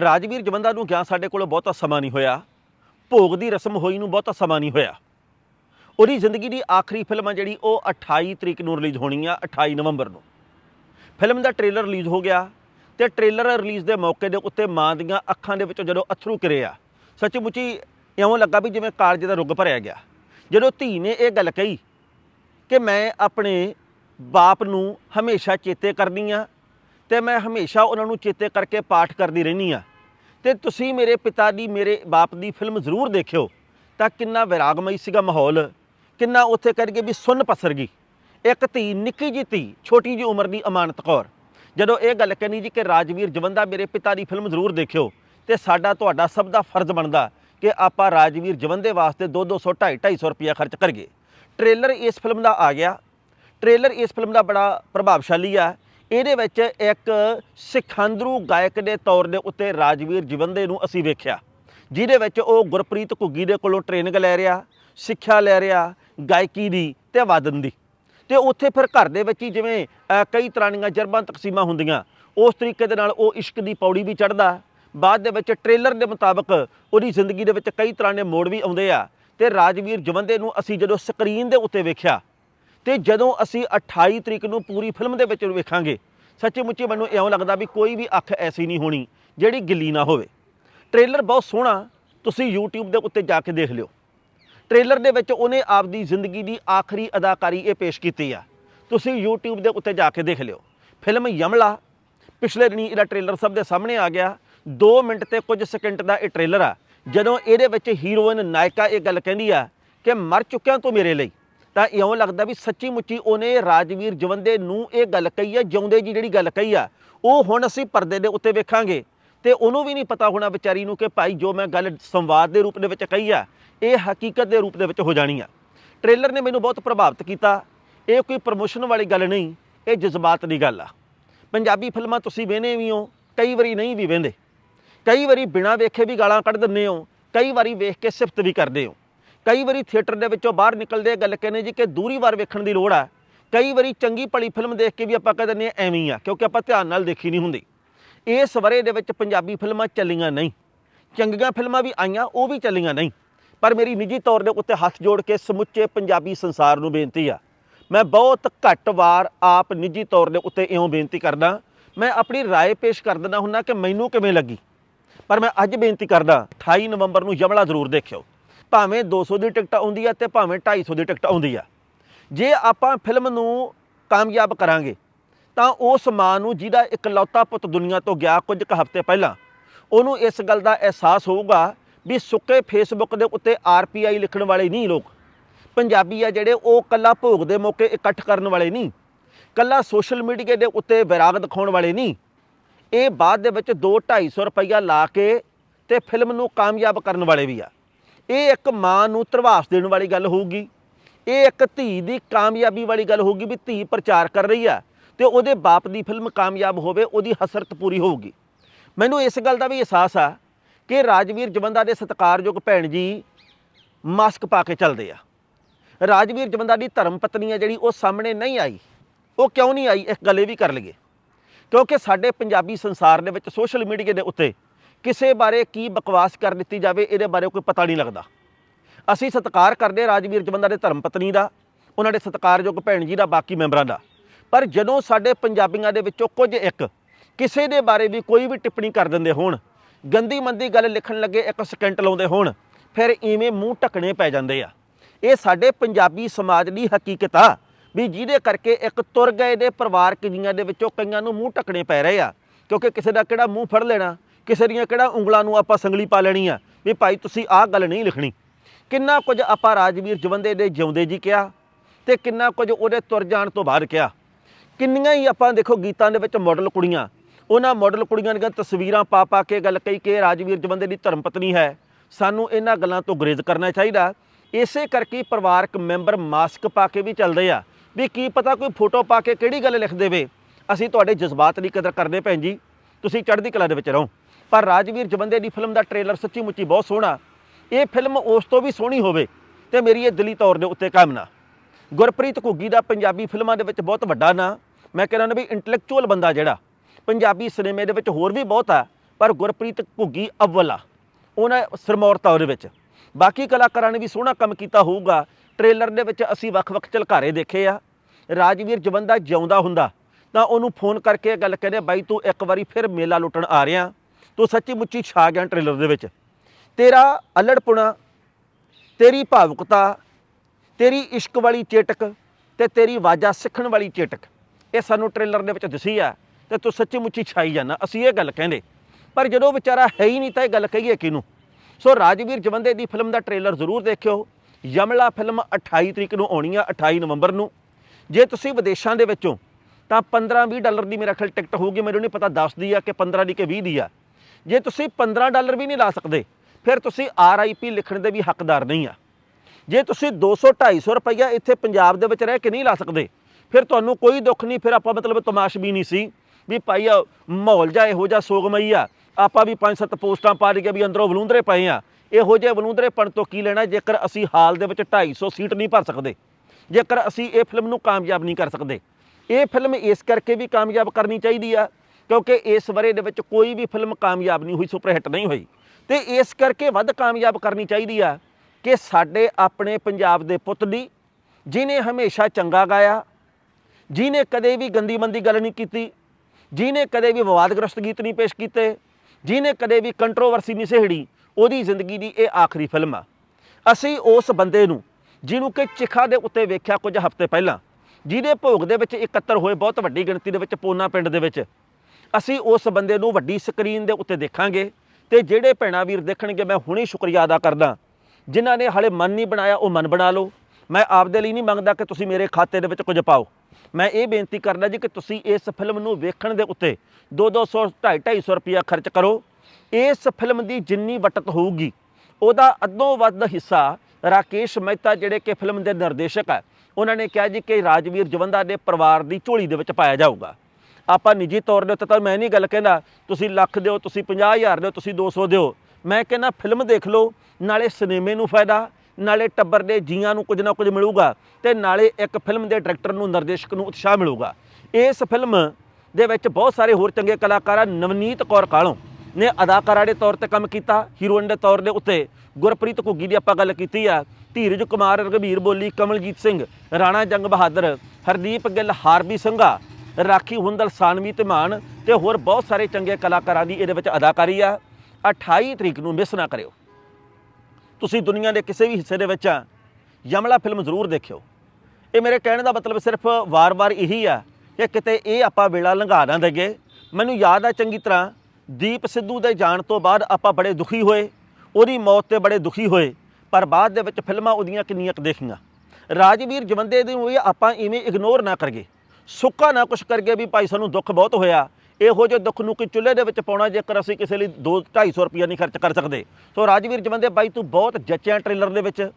ਰਾਜਵੀਰ ਜਵੰਦਾ ਨੂੰ ਗਿਆ, ਸਾਡੇ ਕੋਲ ਬਹੁਤਾ ਸਮਾਂ ਨਹੀਂ ਹੋਇਆ। ਭੋਗ ਦੀ ਰਸਮ ਹੋਈ ਨੂੰ ਬਹੁਤਾ ਸਮਾਂ ਨਹੀਂ ਹੋਇਆ। ਉਹਦੀ ਜ਼ਿੰਦਗੀ ਦੀ ਆਖਰੀ ਫਿਲਮ ਆ ਜਿਹੜੀ, ਉਹ 28 ਤਰੀਕ ਨੂੰ ਰਿਲੀਜ਼ ਹੋਣੀ ਆ 28 ਨਵੰਬਰ ਨੂੰ। ਫਿਲਮ ਦਾ ਟ੍ਰੇਲਰ ਰਿਲੀਜ਼ ਹੋ ਗਿਆ ਤੇ ਟ੍ਰੇਲਰ ਰਿਲੀਜ਼ ਦੇ ਮੌਕੇ ਦੇ ਉੱਤੇ ਮਾਂ ਦੀਆਂ ਅੱਖਾਂ ਦੇ ਵਿੱਚੋਂ ਜਦੋਂ ਅਥਰੂ ਕਿਰੇ ਆ ਸੱਚੀ ਮੁੱਚੀ ਇਉਂ ਲੱਗਾ ਵੀ ਜਿਵੇਂ ਕਾਲਜ ਦਾ ਰੁੱਗ ਭਰਿਆ ਗਿਆ। ਜਦੋਂ ਧੀ ਨੇ ਇਹ ਗੱਲ ਕਹੀ ਕਿ ਮੈਂ ਆਪਣੇ ਬਾਪ ਨੂੰ ਹਮੇਸ਼ਾ ਚੇਤੇ ਕਰਨੀ ਆ ਤੇ ਮੈਂ ਹਮੇਸ਼ਾ ਉਹਨਾਂ ਨੂੰ ਚੇਤੇ ਕਰਕੇ ਪਾਠ ਕਰਦੀ ਰਹਿੰਦੀ ਆ ਤੇ ਤੁਸੀਂ ਮੇਰੇ ਪਿਤਾ ਦੀ, ਮੇਰੇ ਬਾਪ ਦੀ ਫਿਲਮ ਜ਼ਰੂਰ ਦੇਖਿਓ। ਤਾਂ ਕਿੰਨਾ ਵਿਰਾਗਮਈ ਸੀਗਾ ਮਾਹੌਲ। ਕਿੰਨਾ ਉੱਥੇ ਕਰਕੇ ਵੀ ਸੁੰਨ ਪਸਰ ਗਈ। ਇੱਕ ਧੀ, ਨਿੱਕੀ ਜਿਹੀ ਧੀ, ਛੋਟੀ ਜਿਹੀ ਉਮਰ ਦੀ ਅਮਾਨਤ ਕੌਰ। ਜਦੋਂ ਇਹ ਗੱਲ ਕਹਿੰਦੀ ਜੀ ਕਿ ਰਾਜਵੀਰ ਜਵੰਦਾ ਮੇਰੇ ਪਿਤਾ ਦੀ ਫਿਲਮ ਜ਼ਰੂਰ ਦੇਖਿਓ, ਤੇ ਸਾਡਾ ਤੁਹਾਡਾ ਸਭ ਦਾ ਫਰਜ਼ ਬਣਦਾ ਕਿ ਆਪਾਂ ਰਾਜਵੀਰ ਜਵੰਦੇ ਵਾਸਤੇ 2-200 250 ਰੁਪਇਆ ਖਰਚ ਕਰੀਏ। ਟ੍ਰੇਲਰ ਇਸ ਫਿਲਮ ਦਾ ਆ ਗਿਆ। ਟ੍ਰੇਲਰ ਇਸ ਫਿਲਮ ਦਾ ਬੜਾ ਪ੍ਰਭਾਵਸ਼ਾਲੀ ਆ। ਇਹਦੇ ਵਿੱਚ ਇੱਕ ਸਿਖਾਂਦਰੂ ਗਾਇਕ ਦੇ ਤੌਰ ਦੇ ਉੱਤੇ ਰਾਜਵੀਰ ਜਵੰਦੇ ਨੂੰ ਅਸੀਂ ਵੇਖਿਆ, ਜਿਹਦੇ ਵਿੱਚ ਉਹ ਗੁਰਪ੍ਰੀਤ ਘੁੱਗੀ ਦੇ ਕੋਲੋਂ ਟ੍ਰੇਨਿੰਗ ਲੈ ਰਿਹਾ, ਸਿੱਖਿਆ ਲੈ ਰਿਹਾ, ਗਾਇਕੀ ਦੀ ਤੇ ਵਾਦਨ ਦੀ। ਤੇ ਉੱਥੇ ਫਿਰ ਘਰ ਦੇ ਵਿੱਚ ਹੀ ਜਿਵੇਂ ਕਈ ਤਰ੍ਹਾਂ ਦੀਆਂ ਜਰਬਾਂ ਤਕਸੀਮਾਂ ਹੁੰਦੀਆਂ, ਉਸ ਤਰੀਕੇ ਦੇ ਨਾਲ ਉਹ ਇਸ਼ਕ ਦੀ ਪੌੜੀ ਵੀ ਚੜਦਾ ਬਾਅਦ ਦੇ ਵਿੱਚ ਟ੍ਰੇਲਰ ਦੇ ਮੁਤਾਬਕ ਉਹਦੀ ਜ਼ਿੰਦਗੀ ਦੇ ਵਿੱਚ ਕਈ ਤਰ੍ਹਾਂ ਦੇ ਮੋੜ ਵੀ ਆਉਂਦੇ ਆ, ਤੇ ਰਾਜਵੀਰ ਜਵੰਦੇ ਨੂੰ ਅਸੀਂ ਜਦੋਂ ਸਕਰੀਨ ਦੇ ਉੱਤੇ ਵੇਖਿਆ ਤੇ ਜਦੋਂ ਅਸੀਂ 28 ਤਰੀਕ ਨੂੰ ਪੂਰੀ ਫਿਲਮ ਦੇ ਵਿੱਚ ਵੇਖਾਂਗੇ ਸੱਚੇ ਮੁੱਚੇ ਮੈਨੂੰ ਇਉਂ ਲੱਗਦਾ ਵੀ ਕੋਈ ਵੀ ਅੱਖ ਐਸੀ ਨਹੀਂ ਹੋਣੀ ਜਿਹੜੀ ਗਿੱਲੀ ਨਾ ਹੋਵੇ। ਟ੍ਰੇਲਰ ਬਹੁਤ ਸੋਹਣਾ, ਤੁਸੀਂ YouTube ਦੇ ਉੱਤੇ ਜਾ ਕੇ ਦੇਖ ਲਿਓ। ਟ੍ਰੇਲਰ ਦੇ ਵਿੱਚ ਉਹਨੇ ਆਪਦੀ ਜ਼ਿੰਦਗੀ ਦੀ ਆਖਰੀ ਅਦਾਕਾਰੀ ਇਹ ਪੇਸ਼ ਕੀਤੀ ਆ। ਤੁਸੀਂ YouTube ਦੇ ਉੱਤੇ ਜਾ ਕੇ ਦੇਖ ਲਿਓ। ਫਿਲਮ ਯਮਲਾ, ਪਿਛਲੇ ਦਿਨੀ ਇਹਦਾ ਟ੍ਰੇਲਰ ਸਭ ਦੇ ਸਾਹਮਣੇ ਆ ਗਿਆ। 2 ਮਿੰਟ ਤੇ ਕੁਝ ਸਕਿੰਟ ਦਾ ਇਹ ਟ੍ਰੇਲਰ ਆ। ਜਦੋਂ ਇਹਦੇ ਵਿੱਚ ਹੀਰੋਇਨ ਨਾਇਕਾ ਇਹ ਗੱਲ ਕਹਿੰਦੀ ਆ ਕਿ ਮਰ ਚੁੱਕਿਆ ਤੂੰ ਮੇਰੇ ਲਈ। ਤਾਂ ਇਉਂ ਲੱਗਦਾ ਵੀ ਸੱਚੀ ਮੁੱਚੀ ਉਹਨੇ ਰਾਜਵੀਰ ਜਵੰਦੇ ਨੂੰ ਇਹ ਗੱਲ ਕਹੀ ਆ, ਜਿਉਂਦੇ ਜੀ ਜਿਹੜੀ ਗੱਲ ਕਹੀ ਆ, ਉਹ ਹੁਣ ਅਸੀਂ ਪਰਦੇ ਦੇ ਉੱਤੇ ਵੇਖਾਂਗੇ। ਤੇ ਉਹਨੂੰ ਵੀ ਨਹੀਂ ਪਤਾ ਹੋਣਾ ਵਿਚਾਰੀ ਨੂੰ ਕਿ ਭਾਈ ਜੋ ਮੈਂ ਗੱਲ ਸੰਵਾਦ ਦੇ ਰੂਪ ਦੇ ਵਿੱਚ ਕਹੀ ਆ, ਇਹ ਹਕੀਕਤ ਦੇ ਰੂਪ ਦੇ ਵਿੱਚ ਹੋ ਜਾਣੀ ਆ। ਟ੍ਰੇਲਰ ਨੇ ਮੈਨੂੰ ਬਹੁਤ ਪ੍ਰਭਾਵਿਤ ਕੀਤਾ। ਇਹ ਕੋਈ ਪ੍ਰਮੋਸ਼ਨ ਵਾਲੀ ਗੱਲ ਨਹੀਂ, ਇਹ ਜਜ਼ਬਾਤ ਦੀ ਗੱਲ ਆ। ਪੰਜਾਬੀ ਫਿਲਮਾਂ ਤੁਸੀਂ ਵੇਨੇ ਵੀ ਹੋ, ਕਈ ਵਾਰੀ ਨਹੀਂ ਵੀ ਵੇਂਦੇ ਕਈ ਵਾਰੀ ਬਿਨਾਂ ਵੇਖੇ ਵੀ ਗਾਲਾਂ ਕੱਢ ਦਿੰਦੇ ਹੋ, ਕਈ ਵਾਰੀ ਵੇਖ ਕੇ ਸਿਫਤ ਵੀ ਕਰਦੇ ਹੋ। ਕਈ ਵਾਰੀ ਥੀਏਟਰ ਦੇ ਵਿੱਚੋਂ ਬਾਹਰ ਨਿਕਲਦੇ ਇਹ ਗੱਲ ਕਹਿੰਦੇ ਜੀ ਕਿ ਦੂਰੀ ਵਾਰ ਵੇਖਣ ਦੀ ਲੋੜ ਆ ਕਈ ਵਾਰੀ ਚੰਗੀ ਭਲੀ ਫਿਲਮ ਦੇਖ ਕੇ ਵੀ ਆਪਾਂ ਕਹਿ ਦਿੰਦੇ ਹਾਂ ਐਵੇਂ ਹੀ ਆ ਕਿਉਂਕਿ ਆਪਾਂ ਧਿਆਨ ਨਾਲ ਦੇਖੀ ਨਹੀਂ ਹੁੰਦੀ ਇਸ ਵਰੇ ਦੇ ਵਿੱਚ ਪੰਜਾਬੀ ਫਿਲਮਾਂ ਚੱਲੀਆਂ ਨਹੀਂ ਚੰਗੀਆਂ ਫਿਲਮਾਂ ਵੀ ਆਈਆਂ ਉਹ ਵੀ ਚੱਲੀਆਂ ਨਹੀਂ ਪਰ ਮੇਰੀ ਨਿੱਜੀ ਤੌਰ ਦੇ ਉੱਤੇ ਹੱਥ ਜੋੜ ਕੇ ਸਮੁੱਚੇ ਪੰਜਾਬੀ ਸੰਸਾਰ ਨੂੰ ਬੇਨਤੀ ਆ ਮੈਂ ਬਹੁਤ ਘੱਟ ਵਾਰ ਆਪ ਨਿੱਜੀ ਤੌਰ ਦੇ ਉੱਤੇ ਇਉਂ ਬੇਨਤੀ ਕਰਦਾ ਮੈਂ ਆਪਣੀ رائے ਪੇਸ਼ ਕਰ ਦਿੰਦਾ ਹੁੰਨਾ ਕਿ ਮੈਨੂੰ ਕਿਵੇਂ ਲੱਗੀ ਪਰ ਮੈਂ ਅੱਜ ਬੇਨਤੀ ਕਰਦਾ 28 ਨਵੰਬਰ ਨੂੰ ਯਮਲਾ ਜ਼ਰੂਰ ਦੇਖਿਓ ਭਾਵੇਂ 200 ਦੀ ਟਿਕਟ ਆਉਂਦੀ ਆ ਤੇ ਭਾਵੇਂ 250 ਦੀ ਟਿਕਟ ਆਉਂਦੀ ਆ। ਜੇ ਆਪਾਂ ਫਿਲਮ ਨੂੰ ਕਾਮਯਾਬ ਕਰਾਂਗੇ, ਤਾਂ ਉਸ ਮਾਂ ਨੂੰ ਜਿਹਦਾ ਇਕਲੌਤਾ ਪੁੱਤ ਦੁਨੀਆ ਤੋਂ ਗਿਆ ਕੁਝ ਕੁ ਹਫ਼ਤੇ ਪਹਿਲਾਂ, ਉਹਨੂੰ ਇਸ ਗੱਲ ਦਾ ਅਹਿਸਾਸ ਹੋਊਗਾ ਵੀ ਸੁੱਕੇ ਫੇਸਬੁੱਕ ਦੇ ਉੱਤੇ ਆਰਪੀਆਈ ਲਿਖਣ ਵਾਲੇ ਨਹੀਂ ਲੋਕ। ਪੰਜਾਬੀ ਆ ਜਿਹੜੇ ਉਹ ਕੱਲਾ ਭੋਗ ਦੇ ਮੌਕੇ ਇਕੱਠ ਕਰਨ ਵਾਲੇ ਨਹੀਂ, ਕੱਲਾ ਸੋਸ਼ਲ ਮੀਡੀਆ ਦੇ ਉੱਤੇ ਵਿਰਾਗ ਦਿਖਾਉਣ ਵਾਲੇ ਨਹੀਂ। ਇਹ ਬਾਅਦ ਦੇ ਵਿੱਚ 2-250 ਰੁਪਈਆ ਲਾ ਕੇ ਤੇ ਫਿਲਮ ਨੂੰ ਕਾਮਯਾਬ ਕਰਨ ਵਾਲੇ ਵੀ ਆ। ਇਹ ਇੱਕ ਮਾਂ ਨੂੰ ਧਰਵਾਸ ਦੇਣ ਵਾਲੀ ਗੱਲ ਹੋਊਗੀ। ਇਹ ਇੱਕ ਧੀ ਦੀ ਕਾਮਯਾਬੀ ਵਾਲੀ ਗੱਲ ਹੋਊਗੀ ਵੀ ਧੀ ਪ੍ਰਚਾਰ ਕਰ ਰਹੀ ਆ ਤੇ ਉਹਦੇ ਬਾਪ ਦੀ ਫਿਲਮ ਕਾਮਯਾਬ ਹੋਵੇ, ਉਹਦੀ ਹਸਰਤ ਪੂਰੀ ਹੋਊਗੀ। ਮੈਨੂੰ ਇਸ ਗੱਲ ਦਾ ਵੀ ਅਹਿਸਾਸ ਆ ਕਿ ਰਾਜਵੀਰ ਜਵੰਦਾ ਦੇ ਸਤਿਕਾਰਯੋਗ ਭੈਣ ਜੀ ਮਾਸਕ ਪਾ ਕੇ ਚੱਲਦੇ ਆ। ਰਾਜਵੀਰ ਜਵੰਦਾ ਦੀ ਧਰਮ ਪਤਨੀ ਆ ਜਿਹੜੀ, ਉਹ ਸਾਹਮਣੇ ਨਹੀਂ ਆਈ। ਉਹ ਕਿਉਂ ਨਹੀਂ ਆਈ? ਇਸ ਇਹ ਵੀ ਕਰ ਲਈਏ। ਕਿਉਂਕਿ ਸਾਡੇ ਪੰਜਾਬੀ ਸੰਸਾਰ ਦੇ ਵਿੱਚ ਸੋਸ਼ਲ ਮੀਡੀਆ ਦੇ ਉੱਤੇ ਕਿਸੇ ਬਾਰੇ ਕੀ ਬਕਵਾਸ ਕਰ ਦਿੱਤੀ ਜਾਵੇ, ਇਹਦੇ ਬਾਰੇ ਕੋਈ ਪਤਾ ਨਹੀਂ ਲੱਗਦਾ। ਅਸੀਂ ਸਤਿਕਾਰ ਕਰਦੇ ਰਾਜਵੀਰ ਜਵੰਦਾ ਦੇ ਧਰਮ ਪਤਨੀ ਦਾ, ਉਹਨਾਂ ਦੇ ਸਤਿਕਾਰਯੋਗ ਭੈਣ ਜੀ ਦਾ, ਬਾਕੀ ਮੈਂਬਰਾਂ ਦਾ। ਪਰ ਜਦੋਂ ਸਾਡੇ ਪੰਜਾਬੀਆਂ ਦੇ ਵਿੱਚੋਂ ਕੁਝ ਇੱਕ ਕਿਸੇ ਦੇ ਬਾਰੇ ਵੀ ਕੋਈ ਵੀ ਟਿੱਪਣੀ ਕਰ ਦਿੰਦੇ ਹੋਣ, ਗੰਦੀ ਮੰਦੀ ਗੱਲ ਲਿਖਣ ਲੱਗੇ ਇੱਕ ਸਕਿੰਟ ਲਾਉਂਦੇ ਹੋਣ, ਫਿਰ ਇਵੇਂ ਮੂੰਹ ਢੱਕਣੇ ਪੈ ਜਾਂਦੇ ਆ। ਇਹ ਸਾਡੇ ਪੰਜਾਬੀ ਸਮਾਜ ਦੀ ਹਕੀਕਤ ਆ ਵੀ ਜਿਹਦੇ ਕਰਕੇ ਇੱਕ ਤੁਰ ਗਏ ਦੇ ਪਰਿਵਾਰਕ ਜੀਆਂ ਦੇ ਵਿੱਚੋਂ ਕਈਆਂ ਨੂੰ ਮੂੰਹ ਢੱਕਣੇ ਪੈ ਰਹੇ ਆ, ਕਿਉਂਕਿ ਕਿਸੇ ਦਾ ਕਿਹੜਾ ਮੂੰਹ ਫੜ ਲੈਣਾ ਕਿਸੇ ਦੀਆਂ ਕਿਹੜਾ ਉਂਗਲਾਂ ਨੂੰ ਆਪਾਂ ਸੰਗਲੀ ਪਾ ਲੈਣੀ ਆ? ਵੀ ਭਾਈ ਤੁਸੀਂ ਆਹ ਗੱਲ ਨਹੀਂ ਲਿਖਣੀ। ਕਿੰਨਾ ਕੁਝ ਆਪਾਂ ਰਾਜਵੀਰ ਜਵੰਦੇ ਦੇ ਜਿਉਂਦੇ ਜੀ ਕਿਹਾ ਤੇ ਕਿੰਨਾ ਕੁਝ ਉਹਦੇ ਤੁਰ ਜਾਣ ਤੋਂ ਬਾਅਦ ਕਿਹਾ। ਕਿੰਨੀਆਂ ਹੀ ਆਪਾਂ ਦੇਖੋ ਗੀਤਾਂ ਦੇ ਵਿੱਚ ਮਾਡਲ ਕੁੜੀਆਂ। ਉਹਨਾਂ ਮਾਡਲ ਕੁੜੀਆਂ ਦੀਆਂ ਤਸਵੀਰਾਂ ਪਾ ਪਾ ਕੇ ਗੱਲ ਕਹੀ ਕਿ ਰਾਜਵੀਰ ਜਵੰਦੇ ਦੀ ਧਰਮ ਪਤਨੀ ਹੈ। ਸਾਨੂੰ ਇਹਨਾਂ ਗੱਲਾਂ ਤੋਂ ਗੁਰੇਜ਼ ਕਰਨਾ ਚਾਹੀਦਾ। ਇਸੇ ਕਰਕੇ ਪਰਿਵਾਰਕ ਮੈਂਬਰ ਮਾਸਕ ਪਾ ਕੇ ਵੀ ਚੱਲਦੇ ਆ। ਵੀ ਕੀ ਪਤਾ ਕੋਈ ਫੋਟੋ ਪਾ ਕੇ ਕਿਹੜੀ ਗੱਲ ਲਿਖ ਦੇਵੇ। ਅਸੀਂ ਤੁਹਾਡੇ ਜਜ਼ਬਾਤ ਦੀ ਕਦਰ ਕਰਦੇ ਭੈਣ ਜੀ। ਤੁਸੀਂ ਚੜ੍ਹਦੀ ਕਲਾ ਦੇ ਵਿੱਚ ਰਹੋ। ਪਰ ਰਾਜਵੀਰ ਜਵੰਦੇ ਦੀ ਫਿਲਮ ਦਾ ਟ੍ਰੇਲਰ ਸੱਚੀ ਮੁੱਚੀ ਬਹੁਤ ਸੋਹਣਾ। ਇਹ ਫਿਲਮ ਉਸ ਤੋਂ ਵੀ ਸੋਹਣੀ ਹੋਵੇ ਤੇ ਮੇਰੀ ਇਹ ਦਿਲੀ ਤੌਰ ਦੇ ਉੱਤੇ ਕਾਮਨਾ। ਗੁਰਪ੍ਰੀਤ ਘੁੱਗੀ ਦਾ ਪੰਜਾਬੀ ਫਿਲਮਾਂ ਦੇ ਵਿੱਚ ਬਹੁਤ ਵੱਡਾ ਨਾਂ, ਮੈਂ ਕਹਿੰਦਾ ਨਾ ਵੀ ਇੰਟੈਲੈਕਚੁਅਲ ਬੰਦਾ ਜਿਹੜਾ, ਪੰਜਾਬੀ ਸਿਨੇਮੇ ਦੇ ਵਿੱਚ ਹੋਰ ਵੀ ਬਹੁਤ ਆ, ਪਰ ਗੁਰਪ੍ਰੀਤ ਘੁੱਗੀ ਅਵਲ ਆ ਉਹਨਾਂ ਸਰਮੌਰਤਾ ਤੌਰ ਵਿੱਚ। ਬਾਕੀ ਕਲਾਕਾਰਾਂ ਨੇ ਵੀ ਸੋਹਣਾ ਕੰਮ ਕੀਤਾ ਹੋਊਗਾ, ਟ੍ਰੇਲਰ ਦੇ ਵਿੱਚ ਅਸੀਂ ਵੱਖ-ਵੱਖ ਝਲਕਾਰੇ ਦੇਖੇ ਆ। ਰਾਜਵੀਰ ਜਵੰਦਾ ਜਿਉਂਦਾ ਹੁੰਦਾ, ਤਾਂ ਉਹਨੂੰ ਫੋਨ ਕਰਕੇ ਇਹ ਗੱਲ ਕਹਿੰਦੇ ਬਾਈ ਤੂੰ ਇੱਕ ਵਾਰੀ ਫਿਰ ਮੇਲਾ ਲੁੱਟਣ ਆ ਰਿਹਾ। ਤੂੰ ਸੱਚੀ ਮੁੱਚੀ ਛਾ ਗਿਆ ਟ੍ਰੇਲਰ ਦੇ ਵਿੱਚ। ਤੇਰਾ ਅਲੜਪੁਣਾ, ਤੇਰੀ ਭਾਵੁਕਤਾ, ਤੇਰੀ ਇਸ਼ਕ ਵਾਲੀ ਚੇਟਕ ਤੇ ਤੇਰੀ ਵਾਜਾ ਸਿੱਖਣ ਵਾਲੀ ਚੇਟਕ, ਇਹ ਸਾਨੂੰ ਟ੍ਰੇਲਰ ਦੇ ਵਿੱਚ ਦਿਸੀ ਆ ਤੇ ਤੂੰ ਸੱਚੀ ਮੁੱਚੀ ਛਾਈ ਜਾਣਾ ਅਸੀਂ ਇਹ ਗੱਲ ਕਹਿੰਦੇ, ਪਰ ਜਦੋਂ ਵਿਚਾਰਾ ਹੈ ਹੀ ਨਹੀਂ ਤਾਂ ਇਹ ਗੱਲ ਕਹੀਏ ਕਿਹਨੂੰ? ਸੋ ਰਾਜਵੀਰ ਜਵੰਦੇ ਦੀ ਫਿਲਮ ਦਾ ਟ੍ਰੇਲਰ ਜ਼ਰੂਰ ਦੇਖਿਓ। ਯਮਲਾ ਫਿਲਮ 28 ਤਰੀਕ ਨੂੰ ਆਉਣੀ ਆ 28 ਨਵੰਬਰ ਨੂੰ। ਜੇ ਤੁਸੀਂ ਵਿਦੇਸ਼ਾਂ ਦੇ ਵਿੱਚੋਂ, ਤਾਂ 15-20 ਡਾਲਰ ਦੀ ਮੇਰਾ ਖਿਆਲ ਟਿਕਟ ਹੋਊਗੀ, ਮੈਨੂੰ ਨਹੀਂ ਪਤਾ 10 ਦੀ ਆ ਕਿ 15 ਦੀ ਕਿ 20 ਦੀ ਆ। ਜੇ ਤੁਸੀਂ 15 ਡਾਲਰ ਵੀ ਨਹੀਂ ਲਾ ਸਕਦੇ, ਫਿਰ ਤੁਸੀਂ ਆਰਆਈਪੀ ਲਿਖਣ ਦੇ ਵੀ ਹੱਕਦਾਰ ਨਹੀਂ ਆ। ਜੇ ਤੁਸੀਂ 200 250 ਰੁਪਈਆ ਇੱਥੇ ਪੰਜਾਬ ਦੇ ਵਿੱਚ ਰਹਿ ਕੇ ਨਹੀਂ ਲਾ ਸਕਦੇ, ਫਿਰ ਤੁਹਾਨੂੰ ਕੋਈ ਦੁੱਖ ਨਹੀਂ, ਫਿਰ ਆਪਾਂ ਮਤਲਬ ਤਮਾਸ਼ ਵੀ ਨਹੀਂ ਸੀ ਵੀ ਭਾਈ ਆ ਮਾਹੌਲ ਜਾ ਇਹੋ ਜਿਹਾ ਸੋਗਮਈ ਆ, ਆਪਾਂ ਵੀ ਪੰਜ ਸੱਤ ਪੋਸਟਾਂ ਪਾ ਲਈਏ ਵੀ ਅੰਦਰੋਂ ਵਲੂੰਦਰੇ ਪਏ ਆ। ਇਹੋ ਜਿਹੇ ਵਲੂੰਦਰੇਪਣ ਤੋਂ ਕੀ ਲੈਣਾ, ਜੇਕਰ ਅਸੀਂ ਹਾਲ ਦੇ ਵਿੱਚ 250 ਸੀਟ ਨਹੀਂ ਭਰ ਸਕਦੇ, ਜੇਕਰ ਅਸੀਂ ਇਹ ਫਿਲਮ ਨੂੰ ਕਾਮਯਾਬ ਨਹੀਂ ਕਰ ਸਕਦੇ। ਇਹ ਫਿਲਮ ਇਸ ਕਰਕੇ ਵੀ ਕਾਮਯਾਬ ਕਰਨੀ ਚਾਹੀਦੀ ਆ ਕਿਉਂਕਿ ਇਸ ਵਰੇ ਦੇ ਵਿੱਚ ਕੋਈ ਵੀ ਫਿਲਮ ਕਾਮਯਾਬ ਨਹੀਂ ਹੋਈ, ਸੁਪਰ ਹਿੱਟ ਨਹੀਂ ਹੋਈ। ਤੇ ਇਸ ਕਰਕੇ ਵੱਧ ਕਾਮਯਾਬ ਕਰਨੀ ਚਾਹੀਦੀ ਆ ਕਿ ਸਾਡੇ ਆਪਣੇ ਪੰਜਾਬ ਦੇ ਪੁੱਤ ਦੀ ਜਿਨੇ ਹਮੇਸ਼ਾ ਚੰਗਾ ਗਾਇਆ ਜਿਨੇ ਕਦੇ ਵੀ ਗੰਦੀ ਮੰਦੀ ਗੱਲ ਨਹੀਂ ਕੀਤੀ ਜਿਨੇ ਕਦੇ ਵੀ ਵਿਵਾਦਗ੍ਰਸਤ ਗੀਤ ਨਹੀਂ ਪੇਸ਼ ਕੀਤੇ ਜਿਨੇ ਕਦੇ ਵੀ ਕੰਟਰੋਵਰਸੀ ਨਹੀਂ ਸਹਿੜੀ, ਉਹਦੀ ਜ਼ਿੰਦਗੀ ਦੀ ਇਹ ਆਖਰੀ ਫਿਲਮ ਆ। ਅਸੀਂ ਉਸ ਬੰਦੇ ਨੂੰ, ਜਿਹਨੂੰ ਕਿ ਚਿਖਾ ਦੇ ਉੱਤੇ ਵੇਖਿਆ ਕੁਝ ਹਫ਼ਤੇ ਪਹਿਲਾਂ, ਜਿਹਦੇ ਭੋਗ ਦੇ ਵਿੱਚ ਇਕੱਤਰ ਹੋਏ ਬਹੁਤ ਵੱਡੀ ਗਿਣਤੀ ਦੇ ਵਿੱਚ ਪੋਨਾ ਪਿੰਡ ਦੇ ਵਿੱਚ ਅਸੀਂ ਉਸ ਬੰਦੇ ਨੂੰ ਵੱਡੀ ਸਕਰੀਨ ਦੇ ਉੱਤੇ ਦੇਖਾਂਗੇ ਤੇ ਜਿਹੜੇ ਭੈਣਾ ਵੀਰ ਦੇਖਣਗੇ, ਮੈਂ ਹੁਣੇ ਸ਼ੁਕਰੀਆ ਅਦਾ ਕਰਦਾ। ਜਿਨ੍ਹਾਂ ਨੇ ਹਾਲੇ ਮਨ ਨਹੀਂ ਬਣਾਇਆ, ਉਹ ਮਨ ਬਣਾ ਲਓ। ਮੈਂ ਆਪਦੇ ਲਈ ਨਹੀਂ ਮੰਗਦਾ ਕਿ ਤੁਸੀਂ ਮੇਰੇ ਖਾਤੇ ਦੇ ਵਿੱਚ ਕੁਝ ਪਾਓ। ਮੈਂ ਇਹ ਬੇਨਤੀ ਕਰਦਾ ਜੀ ਕਿ ਤੁਸੀਂ ਇਸ ਫਿਲਮ ਨੂੰ ਵੇਖਣ ਦੇ ਉੱਤੇ 2-200 250 ਰੁਪਇਆ ਖਰਚ ਕਰੋ। ਇਸ ਫਿਲਮ ਦੀ ਜਿੰਨੀ ਵਟਤ ਹੋਊਗੀ, ਉਹਦਾ ਅੱਧੋਂ ਵੱਧ ਹਿੱਸਾ ਰਾਕੇਸ਼ ਮਹਿਤਾ ਜਿਹੜੇ ਕਿ ਫਿਲਮ ਦੇ ਨਿਰਦੇਸ਼ਕ ਹੈ, ਉਹਨਾਂ ਨੇ ਕਿਹਾ ਜੀ ਕਿ ਰਾਜਵੀਰ ਜਵੰਦਾ ਦੇ ਪਰਿਵਾਰ ਦੀ ਝੋਲੀ ਦੇ ਵਿੱਚ ਪਾਇਆ ਜਾਊਗਾ। ਆਪਾਂ ਨਿੱਜੀ ਤੌਰ ਦੇ ਉੱਤੇ ਤਾਂ ਮੈਂ ਨਹੀਂ ਗੱਲ ਕਹਿੰਦਾ, ਤੁਸੀਂ ਲੱਖ ਦਿਓ, ਤੁਸੀਂ 50000 ਦਿਓ, ਤੁਸੀਂ 200 ਦਿਓ। ਮੈਂ ਕਹਿੰਦਾ ਫਿਲਮ ਦੇਖ ਲਓ, ਨਾਲੇ ਸਿਨੇਮੇ ਨੂੰ ਫਾਇਦਾ, ਨਾਲੇ ਟੱਬਰ ਦੇ ਜੀਆਂ ਨੂੰ ਕੁਝ ਨਾ ਕੁਝ ਮਿਲੂਗਾ ਤੇ ਨਾਲੇ ਇੱਕ ਫਿਲਮ ਦੇ ਡਾਇਰੈਕਟਰ ਨੂੰ, ਨਿਰਦੇਸ਼ਕ ਨੂੰ ਉਤਸ਼ਾਹ ਮਿਲੂਗਾ। ਇਸ ਫਿਲਮ ਦੇ ਵਿੱਚ ਬਹੁਤ ਸਾਰੇ ਹੋਰ ਚੰਗੇ ਕਲਾਕਾਰ ਆ, ਨਵਨੀਤ ਕੌਰ ਕਾਲੋਂ ਨੇ ਅਦਾਕਾਰਾ ਦੇ ਤੌਰ ਤੇ ਕੰਮ ਕੀਤਾ ਹੀਰੋਇਨ ਦੇ ਤੌਰ ਦੇ ਉੱਤੇ। ਗੁਰਪ੍ਰੀਤ ਘੁੱਗੀ ਦੀ ਆਪਾਂ ਗੱਲ ਕੀਤੀ ਆ, ਧੀਰਜ ਕੁਮਾਰ, ਰਘਬੀਰ ਬੋਲੀ, ਕਮਲਜੀਤ ਸਿੰਘ, ਰਾਣਾ ਜੰਗ ਬਹਾਦਰ, ਹਰਦੀਪ ਗਿੱਲ, ਹਾਰਬੀ ਸਿੰਘਾ ਰਾਖੀ ਹੁੰਦਲ ਸਾਨਵੀ ਧਮਾਨ ਤੇ ਹੋਰ ਬਹੁਤ ਸਾਰੇ ਚੰਗੇ ਕਲਾਕਾਰਾਂ ਦੀ ਇਹਦੇ ਵਿੱਚ ਅਦਾਕਾਰੀ ਆ। 28 ਤਰੀਕ ਨੂੰ ਮਿਸ ਨਾ ਕਰਿਓ। ਤੁਸੀਂ ਦੁਨੀਆ ਦੇ ਕਿਸੇ ਵੀ ਹਿੱਸੇ ਦੇ ਵਿੱਚ ਆ, ਯਮਲਾ ਫਿਲਮ ਜ਼ਰੂਰ ਦੇਖਿਓ। ਇਹ ਮੇਰੇ ਕਹਿਣ ਦਾ ਮਤਲਬ ਸਿਰਫ ਵਾਰ-ਵਾਰ ਇਹੀ ਆ ਕਿ ਕਿਤੇ ਇਹ ਆਪਾਂ ਵੇਲਾ ਲੰਘਾ ਨਾ ਦੇਗੇ ਮੈਨੂੰ ਯਾਦ ਆ ਚੰਗੀ ਤਰ੍ਹਾਂ ਦੀਪ ਸਿੱਧੂ ਦੇ ਜਾਣ ਤੋਂ ਬਾਅਦ ਆਪਾਂ ਬੜੇ ਦੁਖੀ ਹੋਏ। ਉਹਦੀ ਮੌਤ ਤੇ ਬੜੇ ਦੁਖੀ ਹੋਏ। ਪਰ ਬਾਅਦ ਦੇ ਵਿੱਚ ਫਿਲਮਾਂ ਉਹਦੀਆਂ ਕਿੰਨੀਆਂ ਕੁ ਦੇਖੀਆਂ। ਰਾਜਵੀਰ ਜਵੰਦੇ ਦੀ ਵੀ ਆਪਾਂ ਇਵੇਂ ਇਗਨੋਰ ਨਾ ਕਰੀਏ। ਸੁੱਕਾ ਨਾ ਕੁਛ ਕਰਕੇ ਵੀ ਭਾਈ ਸਾਨੂੰ ਦੁੱਖ ਬਹੁਤ ਹੋਇਆ। ਇਹੋ ਜਿਹੇ ਦੁੱਖ ਨੂੰ ਕਿ ਚੁੱਲ੍ਹੇ ਦੇ ਵਿੱਚ ਪਾਉਣਾ ਜੇਕਰ ਅਸੀਂ ਕਿਸੇ ਲਈ 2 250 ਰੁਪਈਆ ਨਹੀਂ ਖਰਚ ਕਰ ਸਕਦੇ। ਸੋ ਰਾਜਵੀਰ ਜਵੰਦੇ ਬਾਈ ਤੂੰ ਬਹੁਤ ਜੱਚਿਆ ਟ੍ਰੇਲਰ ਦੇ ਵਿੱਚ।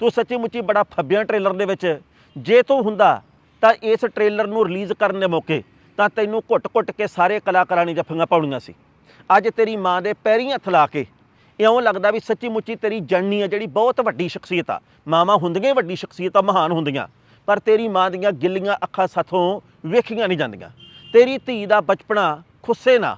ਤੂੰ ਸੱਚੀ ਮੁੱਚੀ ਬੜਾ ਫੱਬਿਆ ਟ੍ਰੇਲਰ ਦੇ ਵਿੱਚ। ਜੇ ਤੂੰ ਹੁੰਦਾ, ਤਾਂ ਇਸ ਟ੍ਰੇਲਰ ਨੂੰ ਰਿਲੀਜ਼ ਕਰਨ ਦੇ ਮੌਕੇ ਤਾਂ ਤੈਨੂੰ ਘੁੱਟ-ਘੁੱਟ ਕੇ ਸਾਰੇ ਕਲਾਕਾਰਾਂ ਨੇ ਜੱਫੀਆਂ ਪਾਉਣੀਆਂ ਸੀ। ਅੱਜ ਤੇਰੀ ਮਾਂ ਦੇ ਪੈਰੀਂ ਹੱਥ ਲਾ ਕੇ ਇਉਂ ਲੱਗਦਾ ਵੀ ਸੱਚੀ ਮੁੱਚੀ ਤੇਰੀ ਜਣਨੀ ਆ ਜਿਹੜੀ ਬਹੁਤ ਵੱਡੀ ਸ਼ਖਸੀਅਤ ਆ। ਮਾਵਾਂ ਹੁੰਦੀਆਂ ਹੀ ਵੱਡੀ ਸ਼ਖਸੀਅਤ ਆ ਮਹਾਨ ਹੁੰਦੀਆਂ। ਪਰ ਤੇਰੀ ਮਾਂ ਦੀਆਂ ਗਿੱਲੀਆਂ ਅੱਖਾਂ ਸਾਥੋਂ ਵੇਖੀਆਂ ਨਹੀਂ ਜਾਂਦੀਆਂ। ਤੇਰੀ ਧੀ ਦਾ ਬਚਪਨਾ ਖੁੱਸੇ ਨਾ।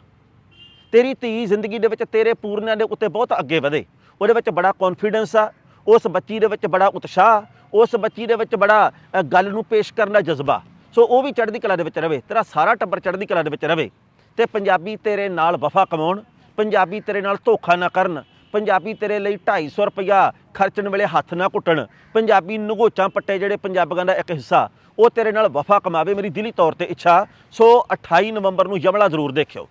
ਤੇਰੀ ਧੀ ਜ਼ਿੰਦਗੀ ਦੇ ਵਿੱਚ ਤੇਰੇ ਪੂਰਨਿਆਂ ਦੇ ਉੱਤੇ ਬਹੁਤ ਅੱਗੇ ਵਧੇ। ਉਹਦੇ ਵਿੱਚ ਬੜਾ ਕੌਨਫੀਡੈਂਸ ਆ, ਉਸ ਬੱਚੀ ਦੇ ਵਿੱਚ ਬੜਾ ਉਤਸ਼ਾਹ, ਉਸ ਬੱਚੀ ਦੇ ਵਿੱਚ ਬੜਾ ਗੱਲ ਨੂੰ ਪੇਸ਼ ਕਰਨ ਦਾ ਜਜ਼ਬਾ। ਸੋ ਉਹ ਵੀ ਚੜ੍ਹਦੀ ਕਲਾ ਦੇ ਵਿੱਚ ਰਵੇ, ਤੇਰਾ ਸਾਰਾ ਟੱਬਰ ਚੜ੍ਹਦੀ ਕਲਾ ਦੇ ਵਿੱਚ ਰਵੇ। ਤੇ ਪੰਜਾਬੀ ਤੇਰੇ ਨਾਲ ਵਫਾ ਕਮਾਉਣ, ਪੰਜਾਬੀ ਤੇਰੇ ਨਾਲ ਧੋਖਾ ਨਾ ਕਰਨ ਪੰਜਾਬੀ ਤੇਰੇ ਲਈ 250 ਰੁਪਇਆ ਖਰਚਣ ਵੇਲੇ ਹੱਥ ਨਾ ਘੁੱਟਣ। ਪੰਜਾਬੀ ਨਗੋਚਾਂ ਪੱਟੇ ਜਿਹੜੇ ਪੰਜਾਬੀਆਂ ਦਾ ਇੱਕ ਹਿੱਸਾ। ਉਹ ਤੇਰੇ ਨਾਲ ਵਫਾ ਕਮਾਵੇ ਮੇਰੀ ਦਿਲੀ ਤੌਰ ਤੇ ਇੱਛਾ। ਸੋ 28 ਨਵੰਬਰ ਨੂੰ ਯਮਲਾ ਜ਼ਰੂਰ ਦੇਖਿਓ।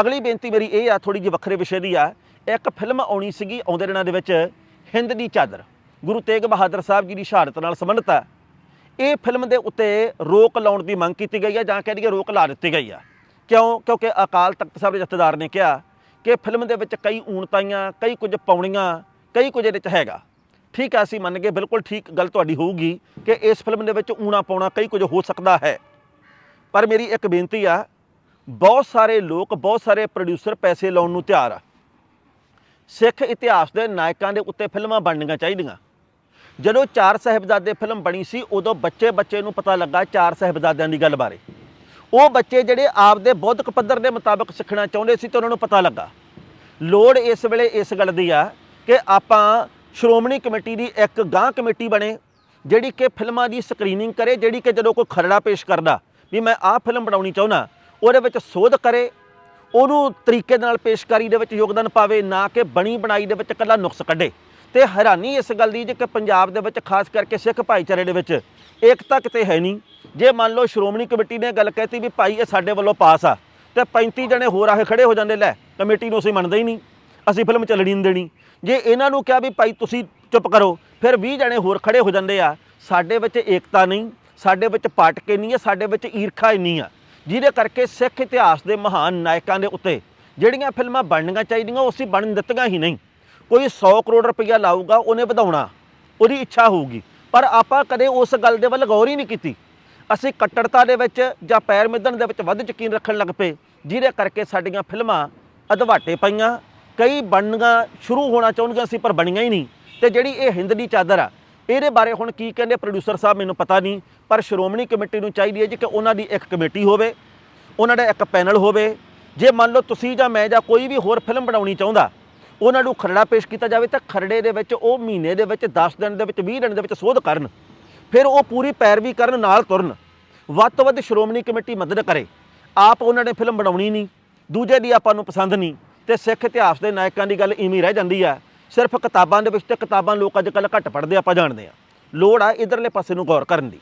ਅਗਲੀ ਬੇਨਤੀ ਮੇਰੀ ਇਹ ਆ ਥੋੜੀ ਜਿਹੀ ਵੱਖਰੇ ਵਿਸ਼ੇ ਦੀ ਆ। ਇੱਕ ਫਿਲਮ ਆਉਣੀ ਸੀਗੀ ਆਉਂਦੇ ਦਿਨਾਂ ਦੇ ਵਿੱਚ, ਹਿੰਦ ਦੀ ਚਾਦਰ। ਗੁਰੂ ਤੇਗ ਬਹਾਦਰ ਸਾਹਿਬ ਜੀ ਦੀ ਸ਼ਹਾਦਤ ਨਾਲ ਸੰਬੰਧਿਤ ਆ। ਇਹ ਫਿਲਮ ਦੇ ਉੱਤੇ ਰੋਕ ਲਾਉਣ ਦੀ ਮੰਗ ਕੀਤੀ ਗਈ ਆ ਜਾਂ ਕਹਿ ਦਈਏ ਰੋਕ ਲਾ ਦਿੱਤੀ ਗਈ ਆ। ਕਿਉਂ? ਕਿਉਂਕਿ ਅਕਾਲ ਤਖਤ ਸਾਹਿਬ ਦੇ ਜਥੇਦਾਰ ਨੇ ਕਿਹਾ ਕਿ ਫਿਲਮ ਦੇ ਵਿੱਚ ਕਈ ਊਣਤਾਈਆਂ, ਕਈ ਕੁਝ ਪਾਉਣੀਆਂ ਕਈ ਕੁਝ ਇਹਦੇ 'ਚ ਹੈਗਾ। ਠੀਕ ਹੈ ਅਸੀਂ ਮੰਨ ਗਏ ਬਿਲਕੁਲ ਠੀਕ ਗੱਲ ਤੁਹਾਡੀ ਹੋਊਗੀ ਕਿ ਇਸ ਫਿਲਮ ਦੇ ਵਿੱਚ ਊਣਾ ਪਾਉਣਾ ਕਈ ਕੁਝ ਹੋ ਸਕਦਾ ਹੈ। ਪਰ ਮੇਰੀ ਇੱਕ ਬੇਨਤੀ ਆ, ਬਹੁਤ ਸਾਰੇ ਲੋਕ, ਬਹੁਤ ਸਾਰੇ ਪ੍ਰੋਡਿਊਸਰ ਪੈਸੇ ਲਾਉਣ ਨੂੰ ਤਿਆਰ ਆ। ਸਿੱਖ ਇਤਿਹਾਸ ਦੇ ਨਾਇਕਾਂ ਦੇ ਉੱਤੇ ਫਿਲਮਾਂ ਬਣਨੀਆਂ ਚਾਹੀਦੀਆਂ। ਜਦੋਂ ਚਾਰ ਸਾਹਿਬਜ਼ਾਦੇ ਫਿਲਮ ਬਣੀ ਸੀ, ਉਦੋਂ ਬੱਚੇ ਬੱਚੇ ਨੂੰ ਪਤਾ ਲੱਗਾ ਚਾਰ ਸਾਹਿਬਜ਼ਾਦਿਆਂ ਦੀ ਗੱਲ ਬਾਰੇ। ਉਹ ਬੱਚੇ ਜਿਹੜੇ ਆਪਦੇ ਬੌਧਿਕ ਪੱਧਰ ਦੇ ਮੁਤਾਬਕ ਸਿੱਖਣਾ ਚਾਹੁੰਦੇ ਸੀ ਤੇ ਉਹਨਾਂ ਨੂੰ ਪਤਾ ਲੱਗਾ। ਲੋੜ ਇਸ ਵੇਲੇ ਇਸ ਗੱਲ ਦੀ ਆ ਕਿ ਆਪਾਂ ਸ਼੍ਰੋਮਣੀ ਕਮੇਟੀ ਦੀ ਇੱਕ ਗਾਂ ਕਮੇਟੀ ਬਣੇ, ਜਿਹੜੀ ਕਿ ਫਿਲਮਾਂ ਦੀ ਸਕਰੀਨਿੰਗ ਕਰੇ, ਜਿਹੜੀ ਕਿ ਜਦੋਂ ਕੋਈ ਖਰੜਾ ਪੇਸ਼ ਕਰਦਾ ਵੀ ਮੈਂ ਆਹ ਫਿਲਮ ਬਣਾਉਣੀ ਚਾਹੁੰਦਾ, ਉਹਦੇ ਵਿੱਚ ਸੋਧ ਕਰੇ, ਉਹਨੂੰ ਤਰੀਕੇ ਨਾਲ ਪੇਸ਼ਕਾਰੀ ਦੇ ਵਿੱਚ ਯੋਗਦਾਨ ਪਾਵੇ, ਨਾ ਕਿ ਬਣੀ ਬਣਾਈ ਦੇ ਵਿੱਚ ਇਕੱਲਾ ਨੁਕਸ ਕੱਢੇ। ਤੇ ਹੈਰਾਨੀ ਇਸ ਗੱਲ ਦੀ ਜੇ ਕਿ ਪੰਜਾਬ ਦੇ ਵਿੱਚ ਖਾਸ ਕਰਕੇ ਸਿੱਖ ਭਾਈਚਾਰੇ ਦੇ ਵਿੱਚ ਏਕਤਾ ਕਿਤੇ ਹੈ ਨਹੀਂ ਜੇ ਮੰਨ ਲਓ ਸ਼੍ਰੋਮਣੀ ਕਮੇਟੀ ਨੇ ਗੱਲ ਕਹਿਤੀ ਵੀ ਭਾਈ ਇਹ ਸਾਡੇ ਵੱਲੋਂ ਪਾਸ ਆ, ਤੇ 35 ਜਣੇ ਹੋਰ ਆ ਕੇ ਖੜੇ ਹੋ ਜਾਂਦੇ, ਲੈ, ਕਮੇਟੀ ਨੂੰ ਅਸੀਂ ਮੰਨਦੇ ਹੀ ਨਹੀਂ, ਅਸੀਂ ਫਿਲਮ ਚੱਲਣੀ ਨਹੀਂ ਦੇਣੀ। ਜੇ ਇਹਨਾਂ ਨੂੰ ਕਿਹਾ ਵੀ ਭਾਈ ਤੁਸੀਂ ਚੁੱਪ ਕਰੋ, ਫਿਰ 20 ਜਣੇ ਹੋਰ ਖੜੇ ਹੋ ਜਾਂਦੇ ਆ, ਸਾਡੇ ਵਿੱਚ ਏਕਤਾ ਨਹੀਂ, ਸਾਡੇ ਵਿੱਚ ਪਾਟਕੇ ਨਹੀਂ ਆ, ਸਾਡੇ ਵਿੱਚ ਈਰਖਾ ਇੰਨੀ ਆ। ਜਿਹਦੇ ਕਰਕੇ ਸਿੱਖ ਇਤਿਹਾਸ ਦੇ ਮਹਾਨ ਨਾਇਕਾਂ ਦੇ ਉੱਤੇ ਜਿਹੜੀਆਂ ਫਿਲਮਾਂ ਬਣਨੀਆਂ ਚਾਹੀਦੀਆਂ, ਉਹ ਅਸੀਂ ਬਣਨ ਦਿੱਤੀਆਂ ਹੀ ਨਹੀਂ। ਕੋਈ 100 ਕਰੋੜ ਰੁਪਈਆ ਲਾਊਗਾ, ਉਹਨੇ ਵਧਾਉਣਾ, ਉਹਦੀ ਇੱਛਾ ਹੋਊਗੀ। ਪਰ ਆਪਾਂ ਕਦੇ ਉਸ ਗੱਲ ਦੇ ਵੱਲ ਗੌਰ ਹੀ ਨਹੀਂ ਕੀਤੀ। ਅਸੀਂ ਕੱਟੜਤਾ ਦੇ ਵਿੱਚ ਜਾਂ ਪੈਰ ਮਿੱਧਣ ਦੇ ਵਿੱਚ ਵੱਧ ਯਕੀਨ ਰੱਖਣ ਲੱਗ ਪਏ। ਜਿਹਦੇ ਕਰਕੇ ਸਾਡੀਆਂ ਫਿਲਮਾਂ ਅਧਵਾਟੇ ਪਈਆਂ, ਕਈ ਬਣਨੀਆਂ ਸ਼ੁਰੂ ਹੋਣਾ ਚਾਹੁੰਦੀਆਂ ਸੀ, ਪਰ ਬਣੀਆਂ ਹੀ ਨਹੀਂ। ਤੇ ਜਿਹੜੀ ਇਹ ਹਿੰਦ ਦੀ ਚਾਦਰ ਆ, ਇਹਦੇ ਬਾਰੇ ਹੁਣ ਕੀ ਕਹਿੰਦੇ ਪ੍ਰੋਡਿਊਸਰ ਸਾਹਿਬ ਮੈਨੂੰ ਪਤਾ ਨਹੀਂ, ਪਰ ਸ਼੍ਰੋਮਣੀ ਕਮੇਟੀ ਨੂੰ ਚਾਹੀਦੀ ਹੈ ਜੀ ਕਿ ਉਹਨਾਂ ਦੀ ਇੱਕ ਕਮੇਟੀ ਹੋਵੇ, ਉਹਨਾਂ ਦਾ ਇੱਕ ਪੈਨਲ ਹੋਵੇ। ਜੇ ਮੰਨ ਲਓ ਤੁਸੀਂ ਜਾਂ ਮੈਂ ਜਾਂ ਕੋਈ ਵੀ ਹੋਰ ਫਿਲਮ ਬਣਾਉਣੀ ਚਾਹੁੰਦਾ, ਉਹਨਾਂ ਨੂੰ ਖਰੜਾ ਪੇਸ਼ ਕੀਤਾ ਜਾਵੇ, ਤਾਂ ਖਰੜੇ ਦੇ ਵਿੱਚ ਉਹ ਮਹੀਨੇ ਦੇ ਵਿੱਚ 10 ਦਿਨ ਦੇ ਵਿੱਚ 20 ਦਿਨ ਦੇ ਵਿੱਚ ਸੋਧ ਕਰਨ। ਫਿਰ ਉਹ ਪੂਰੀ ਪੈਰਵੀ ਕਰਨ ਨਾਲ ਤੁਰਨ। ਵੱਧ ਤੋਂ ਵੱਧ ਸ਼੍ਰੋਮਣੀ ਕਮੇਟੀ ਮਦਦ ਕਰੇ। ਆਪ ਉਹਨਾਂ ਨੇ ਫਿਲਮ ਬਣਾਉਣੀ ਨਹੀਂ, ਦੂਜੇ ਦੀ ਆਪਾਂ ਨੂੰ ਪਸੰਦ ਨਹੀਂ ਤੇ ਸਿੱਖ ਇਤਿਹਾਸ ਦੇ ਨਾਇਕਾਂ ਦੀ ਗੱਲ ਇਵੇਂ ਰਹਿ ਜਾਂਦੀ ਆ। ਸਿਰਫ ਕਿਤਾਬਾਂ ਦੇ ਵਿੱਚ ਤੇ ਕਿਤਾਬਾਂ ਲੋਕ ਅੱਜ ਕੱਲ੍ਹ ਘੱਟ ਪੜ੍ਹਦੇ ਆਪਾਂ ਜਾਣਦੇ ਆ। ਲੋੜ ਆ ਇਧਰਲੇ ਪਾਸੇ ਨੂੰ ਗੌਰ ਕਰਨ ਦੀ।